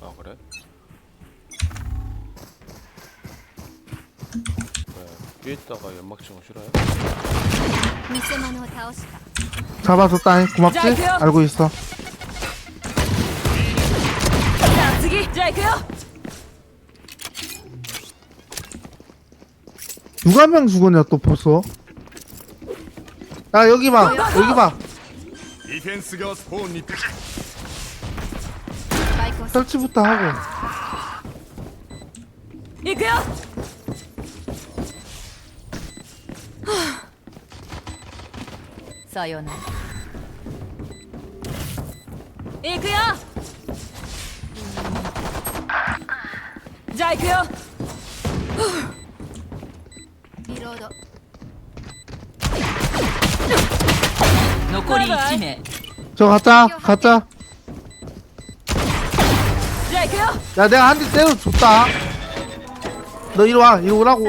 아 그래? 네, 위에 있다가 연막 치고 싫어요? 偽物を倒した 잡아줬다잉 고맙지? 자, 할게요. 알고 있어 さあ次じゃあ行くよ 누가 한 명 죽었냐 또 벌써 야 여기 봐 여기 봐 ディフェンスがスポーンにスパイクを 설치부터 하고 行くよさようなら行くよじゃあ行くよリロード残り1名 저 가자 가자 じゃあ行くよ 야 내가 한 대 때려 줬다. 너 이리 와. 이리 오라고